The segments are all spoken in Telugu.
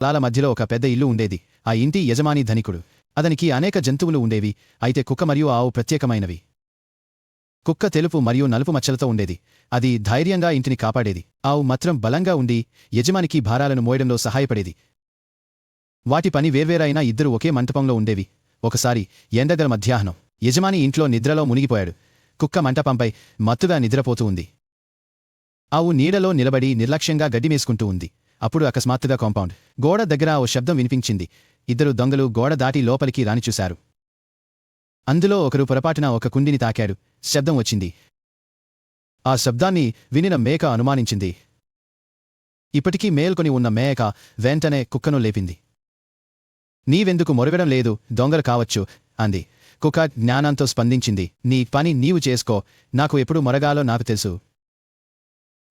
పొలాల మధ్యలో ఒక పెద్ద ఇల్లు ఉండేది. ఆ ఇంటి యజమాని ధనికుడు. అతనికి అనేక జంతువులు ఉండేవి. అయితే కుక్క మరియు ఆవు ప్రత్యేకమైనవి. కుక్క తెలుపు మరియు నలుపు మచ్చలతో ఉండేది. అది ధైర్యంగా ఇంటిని కాపాడేది. ఆవు మాత్రం బలంగా ఉండి యజమానికి భారాలను మోయడంలో సహాయపడేది. వాటి పని వేర్వేరైనా ఇద్దరు ఒకే మంటపంలో ఉండేవి. ఒకసారి ఎండగల మధ్యాహ్నం యజమాని ఇంట్లో నిద్రలో మునిగిపోయాడు. కుక్క మంటపంపై మత్తుగా నిద్రపోతూ ఉంది. ఆవు నీడలో నిలబడి నిర్లక్ష్యంగా గడ్డిమేసుకుంటూ ఉంది. అప్పుడు అకస్మాత్తుగా కాంపౌండ్. గోడ దగ్గర ఓ శబ్దం వినిపించింది. ఇద్దరు దొంగలు గోడ దాటి లోపలికి రానిచూశారు అందులో ఒకరు పొరపాటున ఒక కుండిని తాకాడు. శబ్దం వచ్చింది. ఆ శబ్దాన్ని వినిన మేక అనుమానించింది. ఇప్పటికీ మేల్కొని ఉన్న మేక వెంటనే కుక్కను లేపింది. నీవెందుకు మొరగడం లేదు? దొంగలు కావచ్చు అంది. కుక్క జ్ఞానంతో స్పందించింది. నీ పని నీవు చేసుకో. నాకు ఎప్పుడు మొరగాలో నాకు తెలుసు.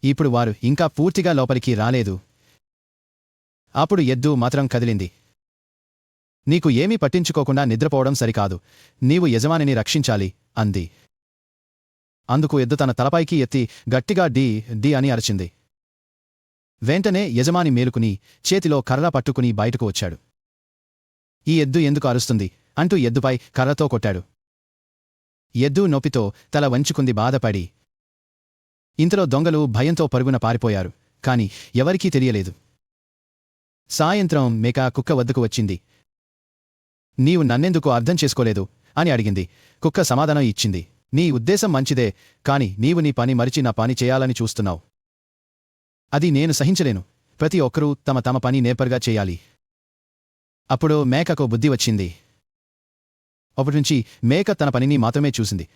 ఇప్పుడు వారు ఇంకా పూర్తిగా లోపలికి రాలేదు. అప్పుడు ఎద్దు మాత్రం కదిలింది. నీకు ఏమీ పట్టించుకోకుండా నిద్రపోవడం సరికాదు. నీవు యజమానిని రక్షించాలి అంది. అందుకు ఎద్దు తన తలపైకి ఎత్తి గట్టిగా డీ డీ అని అరచింది. వెంటనే యజమాని మేలుకుని చేతిలో కర్ర పట్టుకుని బయటకు వచ్చాడు. ఈ ఎద్దు ఎందుకు అరుస్తుంది? అంటూ ఎద్దుపై కర్రతో కొట్టాడు. ఎద్దు నొప్పితో తల వంచుకుంది బాధపడి. ఇంతలో దొంగలు భయంతో పరుగున పారిపోయారు. కాని ఎవరికీ తెలియలేదు. సాయంత్రం మేక కుక్క వద్దకు వచ్చింది. నీవు నన్నెందుకు అర్థం చేసుకోలేదు? అని అడిగింది. కుక్క సమాధానం ఇచ్చింది. నీ ఉద్దేశం మంచిదే కాని నీవు నీ పని మరిచి నా పని చేయాలని చూస్తున్నావు. అది నేను సహించలేను. ప్రతి ఒక్కరూ తమ తమ పని నేపర్గా చేయాలి. అప్పుడు మేకకు బుద్ధి వచ్చింది. అప్పటినుంచి మేక తన పనిని మాత్రమే చూసింది.